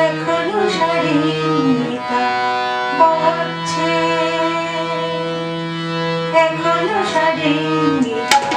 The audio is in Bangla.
এখনও শারীরিকা বহাচ্ছে। এখনও শারীরিকা